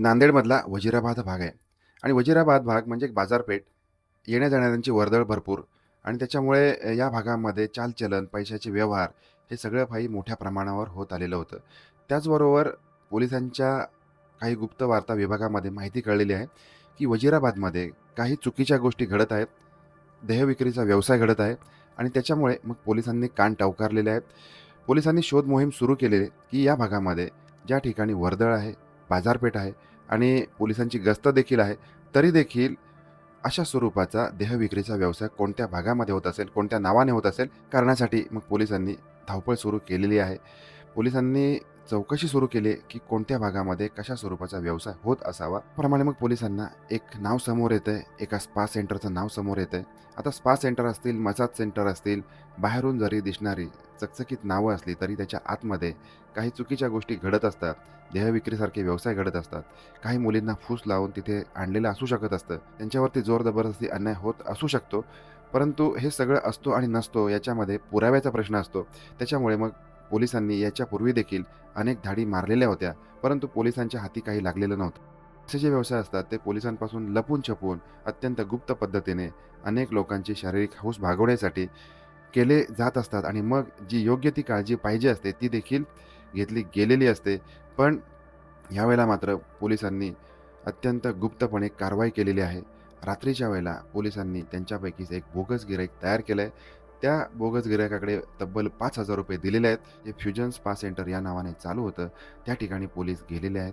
नांदेडमधला वजिराबाद भाग आहे आणि वजिराबाद भाग म्हणजे एक बाजारपेठ येण्या-जाणाऱ्यांची वर्दळ भरपूर आणि त्याच्यामुळे या भागामध्ये चालचलन, पैशाचे व्यवहार हे सगळं काही मोठ्या प्रमाणावर होत आलेलं होतं. त्याचबरोबर पोलिसांच्या काही गुप्त वार्ता विभागामध्ये माहिती कळलेली आहे, की वजिराबादमध्ये काही चुकीच्या गोष्टी घडत आहेत. देहविक्रीचा व्यवसाय घडत आहे आणि त्याच्यामुळे मग पोलिसांनी कान टवकारलेले आहेत. पोलिसांनी शोध मोहीम सुरू केलेली की या भागामध्ये ज्या ठिकाणी वर्दळ आहे, बाजारपेठ आहे आणि पोलिसांची गस्त देखील आहे, तरी देखील अशा स्वरूपाचा देहविक्रीचा व्यवसाय कोणत्या भागामध्ये होत असेल, कोणत्या नावाने होत असेल, करण्यासाठी मग पोलिसांनी धावपळ सुरू केलेली आहे. पोलिसांनी चौकशी सुरू केली की कोणत्या भागामध्ये कशा स्वरूपाचा व्यवसाय होत असावा. प्रमाणे मग पोलिसांना एक नाव समोर येतंय. एका स्पा सेंटरचं नाव समोर येतंय. आता स्पा सेंटर असतील, मसाज सेंटर असतील, बाहेरून जरी दिसणारी चकचकीत नावं असली, तरी त्याच्या आतमध्ये काही चुकीच्या गोष्टी घडत असतात. देहविक्रीसारखे व्यवसाय घडत असतात. काही मुलींना फूस लावून तिथे आणलेलं असू शकत असतं. त्यांच्यावरती जोर जबरदस्ती अन्याय होत असू शकतो. परंतु हे सगळं असतो आणि नसतो याच्यामध्ये पुराव्याचा प्रश्न असतो. त्याच्यामुळे मग पोलिसांनी याच्यापूर्वी देखील अनेक धाडी मारलेल्या होत्या. परंतु पोलिसांच्या हाती काही लागलेलं नव्हतं. असे जे व्यवसाय असतात ते पोलिसांपासून लपून-छपून अत्यंत गुप्त पद्धतीने अनेक लोकांची शारीरिक हौस भागवण्यासाठी केले जात असतात आणि मग जी योग्य ती काळजी पाहिजे असते ती देखील घेतली गेलेली असते. पण यावेळेला मात्र पोलिसांनी अत्यंत गुप्तपणे कारवाई केलेली आहे. रात्रीच्या वेळेला पोलिसांनी त्यांच्यापैकीच एक बोगस गिऱ्हाईक तयार केलं आहे त्या बोगस गिऱ्हाईकाकडे तब्बल ₹5000 दिलेले आहेत. हे फ्युजन स्पा सेंटर या नावाने चालू होतं. त्या ठिकाणी पोलीस गेलेले आहेत.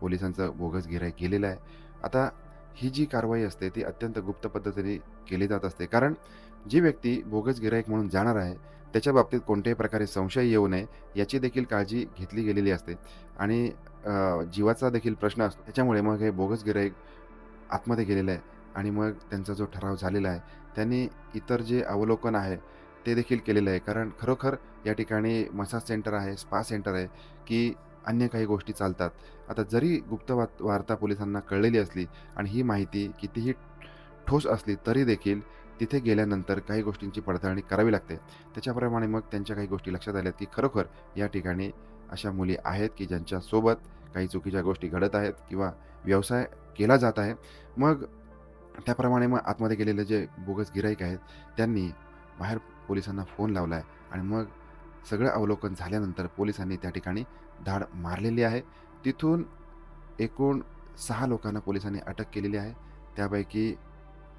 पोलिसांचं बोगस गिऱ्हाईक गेलेलं आहे. आता ही जी कारवाई असते ती अत्यंत गुप्त पद्धतीने केली जात असते. कारण जी व्यक्ती बोगस गिऱ्हाईक म्हणून जाणार आहे, त्याच्या बाबतीत कोणत्याही प्रकारे संशय येऊ नये याची देखील काळजी घेतली गेलेली असते आणि जीवाचा देखील प्रश्न असतो. त्याच्यामुळे मग हे बोगस गिऱ्हाईक आतमध्ये गेलेलं आहे आणि मग त्यांचा जो ठराव झालेला आहे, त्यांनी इतर जे अवलोकन आहे ते देखील केलेलं आहे. कारण खरोखर या ठिकाणी मसाज सेंटर आहे, स्पा सेंटर आहे, की अन्य काही गोष्टी चालतात. आता जरी गुप्त वा वार्ता पोलिसांना कळलेली असली आणि ही माहिती कितीही ठोस असली, तरी देखील तिथे गेल्यानंतर काही गोष्टींची पडताळणी करावी लागते. त्याच्याप्रमाणे मग त्यांच्या काही गोष्टी लक्षात आल्यात, की खरोखर या ठिकाणी अशा मुली आहेत, की ज्यांच्यासोबत काही चुकीच्या गोष्टी घडत आहेत किंवा व्यवसाय केला जात आहे. मग त्याप्रमाणे मग आतमध्ये गेलेले जे बोगस गिऱ्हाईक आहेत, त्यांनी बाहेर पोलिसांना फोन लावला आहे आणि मग सगळं अवलोकन झाल्यानंतर पोलिसांनी त्या ठिकाणी धाड मारलेली आहे. तिथून एकूण सहा लोकांना पोलिसांनी अटक केलेली आहे. त्यापैकी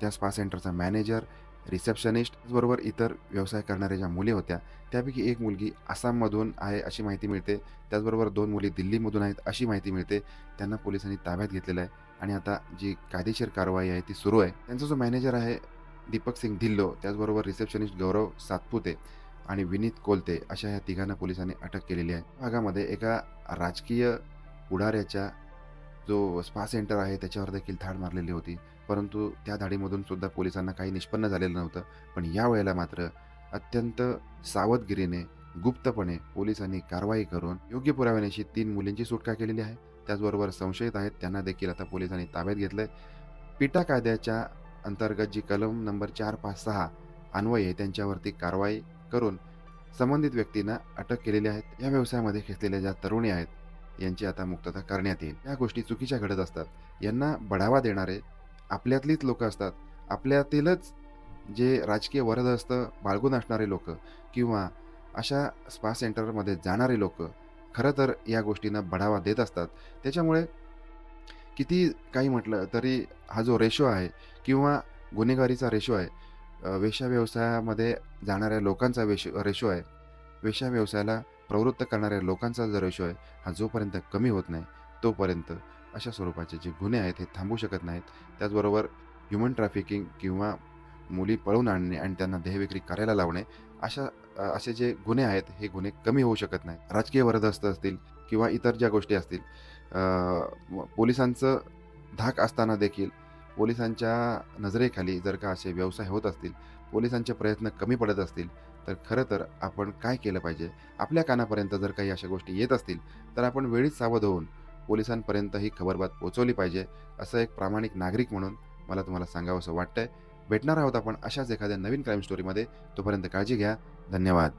त्या स्पा सेंटरचा मॅनेजर, रिसेप्शनिस्ट बरोबर इतर व्यवसाय करणाऱ्या ज्या मुली होत्या, त्यापैकी एक मुलगी आसाममधून आहे अशी माहिती मिळते. त्याचबरोबर दोन मुली दिल्लीमधून आहेत अशी माहिती मिळते. त्यांना पोलिसांनी ताब्यात घेतलेलं आहे आणि आता जी कायदेशीर कारवाई आहे ती सुरू आहे. त्यांचा जो मॅनेजर आहे दीपक सिंग धिल्लो, त्याचबरोबर रिसेप्शनिस्ट गौरव सातपुते आणि विनीत कोलते अशा ह्या तिघांना पोलिसांनी अटक केलेली आहे. भागामध्ये एका राजकीय पुढाऱ्याच्या जो स्पा सेंटर आहे त्याच्यावर देखील धाड मारलेली होती. परंतु त्या धाडीमधून सुद्धा पोलिसांना काही निष्पन्न झालेलं नव्हतं. पण यावेळेला मात्र अत्यंत सावधगिरीने, गुप्तपणे पोलिसांनी कारवाई करून योग्य पुराव्यानेशी तीन मुलींची सुटका केलेली आहे. त्याचबरोबर संशयित आहेत त्यांना देखील आता पोलिसांनी ताब्यात घेतलंय. पिटा कायद्याच्या अंतर्गत जी कलम नंबर 456 अन्वये त्यांच्यावरती कारवाई करून संबंधित व्यक्तींना अटक केलेली आहेत या व्यवसायामध्ये खेचलेल्या ज्या तरुणी आहेत, यांची आता मुक्तता करण्यात येईल. या गोष्टी चुकीच्या घडत असतात. यांना बढावा देणारे आपल्यातलीच लोकं असतात. आपल्यातीलच जे राजकीय वरदहस्त बाळगून असणारे लोक किंवा अशा स्पा सेंटरमध्ये जाणारे लोकं खरं तर या गोष्टींना बढावा देत असतात. त्याच्यामुळे किती काही म्हटलं तरी हा जो रेशो आहे किंवा गुन्हेगारीचा रेशो आहे, अ, वेश्या व्यवसायामध्ये जाणाऱ्या लोकांचा वेश रेशो आहे. वेश्या व्यवसायाला प्रवृत्त करणाऱ्या लोकांचा जो रेशो आहे, हा जोपर्यंत कमी होत नाही, तोपर्यंत अशा स्वरूपाचे जे गुन्हे आहेत हे थांबू शकत नाहीत. त्याचबरोबर ह्युमन ट्रॅफिकिंग किंवा मुली पळून आणणे आणि त्यांना देहविक्री करायला लावणे अशा असे जे गुन्हे आहेत, हे गुन्हे कमी होऊ शकत नाही राजकीय वरदहस्त असतील किंवा इतर ज्या गोष्टी असतील, पोलिसांचं धाक असताना देखील पोलिसांच्या नजरेखाली जर का असे व्यवसाय होत असतील, पोलिसांचे प्रयत्न कमी पडत असतील, तर खरं तर आपण काय केलं पाहिजे? आपल्या कानापर्यंत जर काही अशा गोष्टी येत असतील, तर आपण वेळीच सावध होऊन पोलिसांपर्यंत ही खबरबात पोचवली पाहिजे. असं एक प्रामाणिक नागरिक म्हणून मला तुम्हाला सांगावसं वाटतंय. भेटणार आहोत आपण अशाच एखाद्या नवीन क्राईम स्टोरीमध्ये. तोपर्यंत काळजी घ्या. धन्यवाद.